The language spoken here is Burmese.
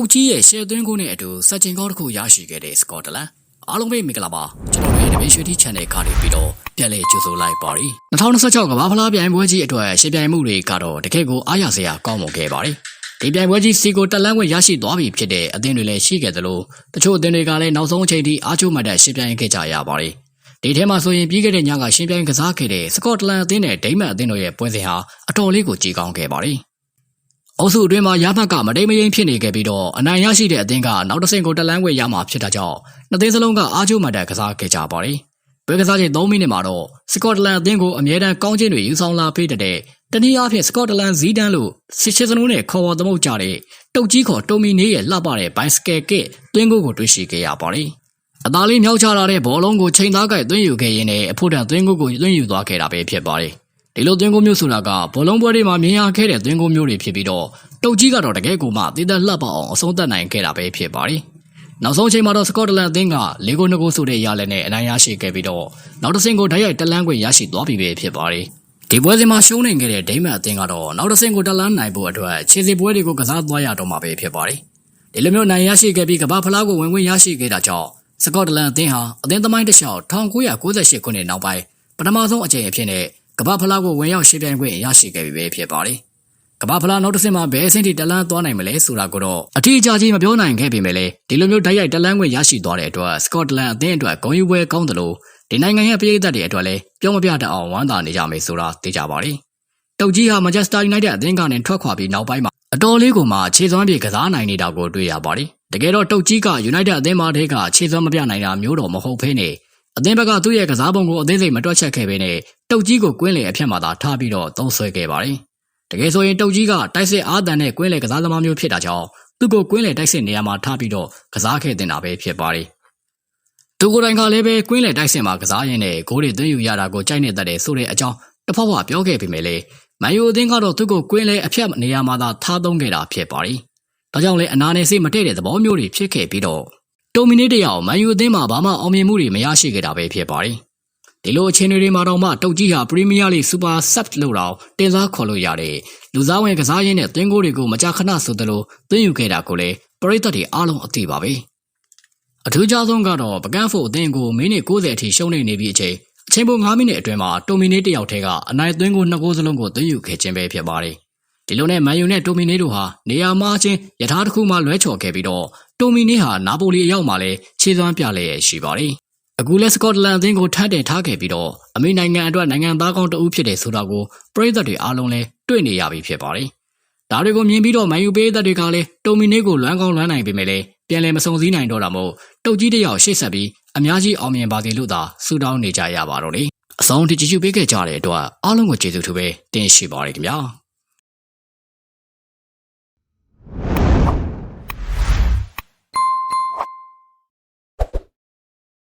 တုတ်ကြီးရဲ့ရှယ်သွင်းကိုနဲ့အတူစက်ကျင်ကောင်းတစ်ခုရရှိခဲ့တဲ့စကော့တလန်အားလုံးပဲမင်္ဂလာပါကျွန်တော်ရဲ့တပည့်ရွှေတီ channel ကနေပြီးတော့ပြန်လည်ကြိုဆိုလိုက်ပါရီ2026ကမ္ဘာဖလားပြိုင်ပွဲကြီးအတွက်ရှယ်ပြိုင်မှုတွေကတော့တကယ့်ကိုအားရစရာကောင်းမွန်ခဲ့ပါတယ်ဒီပြိုင်ပွဲကြီးစီကိုတက်လန်းခွင့်ရရှိသွားပြီဖြစ်တဲ့အသင်းတွေလည်းရှိခဲ့သလိုတချို့အသင်းတွေကလည်းနောက်ဆုံးအချိန်ထိအားချိုးမှတ်တဲ့ရှယ်ပြိုင်ခဲ့ကြရပါတယ်ဒီထဲမှာဆိုရင်ပြီးခဲ့တဲ့ညကရှင်းပြိုင်ကစားခဲ့တဲ့စကော့တလန်အသင်းနဲ့ဒိမတ်အသင်းတို့ရဲ့ပွဲစဉ်ဟာအတော်လေးကိုကြီးကောင်းခဲ့ပါတယ်။ အုပ်စုအတွင်းမှာရမှတ်ကမတိမ်မယိမ်းဖြစ်နေခဲ့ပြီးတော့အနိုင်ရရှိတဲ့အသင်းကနောက်တစ်ဆင့်ကိုတလန်းခွေရမှာဖြစ်တာကြောင့်နှစ်သင်းစလုံးကအားကျိုးမှတ်တဲ့ကစားခဲ့ကြပါတယ်။ပွဲကစားချိန်3မိနစ်မှာတော့စကော့တလန်အသင်းကိုအမြဲတမ်းကောင်းခြင်းတွေယူဆောင်လာပေးတဲ့တနည်းအားဖြင့်စကော့တလန်ဇီးတန်းလို့စစ်ချစ်စလုံးနဲ့ခေါ်ဝေါ်သမုတ်ကြတဲ့တုတ်ကြီးခေါ်တိုမီနေရဲ့လှပတဲ့ဘိုင်စကယ်ကစ်သွင်းကိုကိုတွေ့ရှိခဲ့ရပါတယ်။အသားလေးမြောက်ချလာတဲ့ဘောလုံးကိုချိန်သားကိုက်သွင်းယူခဲ့ရင်းနဲ့အဖို့တန်သွင်းကိုကိုသွင်းယူသွားခဲ့တာပဲဖြစ်ပါတယ်။ ဒီလိုသွင်းကိုမျိုးဆိုတာကဘောလုံးပွဲတွေမှာမြင်ရခဲ့တဲ့သွင်းကိုမျိုးတွေဖြစ်ပြီးတော့တုတ်ကြီးကတော့တကယ်ကိုမှတည်သက်လှပအောင်အဆုံးသတ်နိုင်ခဲ့တာပဲဖြစ်ပါတယ်။နောက်ဆုံးအချိန်မှာတော့စကော့တလန်အသင်းက၄ဂိုး၂ဂိုးဆိုတဲ့ရလနဲ့အနိုင်ရရှိခဲ့ပြီးတော့နောက်တစ်ဆင့်ကိုဓာတ်ရိုက်တလန်းခွင့်ရရှိသွားပြီပဲဖြစ်ပါတယ်။ဒီပွဲစဉ်မှာရှုံးနေခဲ့တဲ့ဒိမတ်အသင်းကတော့နောက်တစ်ဆင့်ကိုတလန်းနိုင်ဖို့အတွက်ခြေစီပွဲတွေကိုကစားသွားရတော့မှာပဲဖြစ်ပါတယ်။ဒီလိုမျိုးနိုင်ရရှိခဲ့ပြီးကမ္ဘာဖလားကိုဝင်ဝင်ရရှိခဲ့တာကြောင့်စကော့တလန်အသင်းဟာအသင်းသမိုင်းတစ်လျှောက်1998ခုနှစ်နောက်ပိုင်းပထမဆုံးအကြိမ်အဖြစ်နဲ့ ကမ္ဘာဖလားကိုဝင်ရောက်ရှင်းပြိုင်ခွင့်ရရှိခဲ့ပြီပဲဖြစ်ပါတယ်။ကမ္ဘာဖလားနောက်တစ်ဆင့်မှာဘယ်အဆင့်ထိတလန်းသွားနိုင်မလဲဆိုတာကိုတော့အထီးအကျကြီးမပြောနိုင်ခဲ့ပေမဲ့လည်းဒီလိုမျိုးဓာတ်ရိုက်တလန်းခွင့်ရရှိသွားတဲ့အတွက်စကော့တလန်အသင်းအတွက်ဂုဏ်ယူပွဲကောင်းတယ်လို့ဒီနိုင်ငံရဲ့ပြည်သက်တွေအတွက်လည်းပြောမပြတတ်အောင်ဝမ်းသာနေကြမယ်ဆိုတာသိကြပါလိမ့်။တုတ်ကြီးဟာမန်ချက်စတာယူနိုက်တက်အသင်းကနေထွက်ခွာပြီးနောက်ပိုင်းမှာအတော်လေးကိုမှခြေစွမ်းပြေကစားနိုင်နေတာကိုတွေ့ရပါတယ်။တကယ်တော့တုတ်ကြီးက United အသင်းမထဲကခြေစွမ်းမပြနိုင်တာမျိုးတော့မဟုတ်ဘဲနဲ့အသင်းဘက်ကသူ့ရဲ့ကစားပုံကိုအသေးစိတ်မတွက်ချက်ခဲ့ဘဲနဲ့ တုတ်ကြီးကိုကွင်းလေအဖြစ်မှသာထားပြီးတော့သုံးဆွဲခဲ့ပါတယ်။တကယ်ဆိုရင်တုတ်ကြီးကတိုက်စစ်အားတန်တဲ့ကွင်းလေကစားသမားမျိုးဖြစ်တာကြောင့်သူ့ကိုကွင်းလေတိုက်စစ်နေရာမှာထားပြီးတော့ကစားခဲ့တင်တာပဲဖြစ်ပါတယ်။သူကိုယ်တိုင်ကလည်းပဲကွင်းလေတိုက်စစ်မှာကစားရင်းနဲ့ဂိုးတွေသွင်းယူရတာကိုကြိုက်နေတတ်တယ်ဆိုတဲ့အကြောင်းတစ်ဖက်ဖက်ပြောခဲ့ပေမဲ့လည်းမန်ယူအသင်းကတော့သူ့ကိုကွင်းလေအဖြတ်နေရာမှာသာထားသုံးခဲ့တာဖြစ်ပါတယ်။ဒါကြောင့်လည်းအနာနယ်စိတ်မတည့်တဲ့သဘောမျိုးတွေဖြစ်ခဲ့ပြီးတော့တိုမီနေတယောက်မန်ယူအသင်းမှာဘာမှအောင်မြင်မှုတွေမရရှိခဲ့တာပဲဖြစ်ပါတယ်။ ဒီလိုအခြေအနေတွေမှာတော့မှတုတ်ကြီးဟာပရီးမီးယားလိစူပါဆပ်လို့တော့တင်စားခေါ်လို့ရတဲ့လူစားဝင်ကစားရင်းနဲ့သွင်းကိုတွေကိုမကြာခဏဆိုသလိုသွင်းယူခဲ့တာကိုလည်းပရိသတ်တွေအားလုံးအသိပါပဲ။အထူးခြားဆုံးကတော့ပကန်းဖို့အသင်းကိုမိနစ်90အထိရှုံးနေနေပြီးအချိန်အချိန်ပို9မိနစ်အတွင်းမှာတိုမီနေတယောက်ထဲကအနိုင်သွင်းကိုနှစ်ကိုးစလုံးကိုသွင်းယူခဲ့ခြင်းပဲဖြစ်ပါတယ်။ဒီလိုနဲ့မန်ယူနဲ့တိုမီနေတို့ဟာနေရာမှာချင်းယထာတစ်ခုမှလွဲချော်ခဲ့ပြီးတော့တိုမီနီဟာနာပိုလီအရောက်မှာလည်းခြေစွမ်းပြလျက်ရှိပါတယ်။ အခုလက်စကော့တလန်အသင်းကိုထပ်တင်ထားခဲ့ပြီးတော့အမေနိုင်ငံအတွက်နိုင်ငံသားကောင်းတဦးဖြစ်တယ်ဆိုတာကိုပရိသတ်တွေအားလုံးလည်းတွေ့နေရပြီဖြစ်ပါတယ်။ဒါတွေကိုမြင်ပြီးတော့မန်ယူပေးသက်တွေကလည်းတိုမီနီကိုလွမ်းကောင်းလွမ်းနိုင်ပေမဲ့လည်းပြန်လည်မစုံစည်းနိုင်တော့တာမို့တုတ်ကြီးတယောက်ရှေ့ဆက်ပြီးအများကြီးအောင်မြင်ပါစေလို့သာဆုတောင်းနေကြရပါတော့လေ။အဆုံးထိကြည့်ကြည့်ပေးခဲ့ကြတဲ့အတွက်အားလုံးကိုကျေးဇူးထူးပဲတင်ရှိပါရခင်ဗျာ။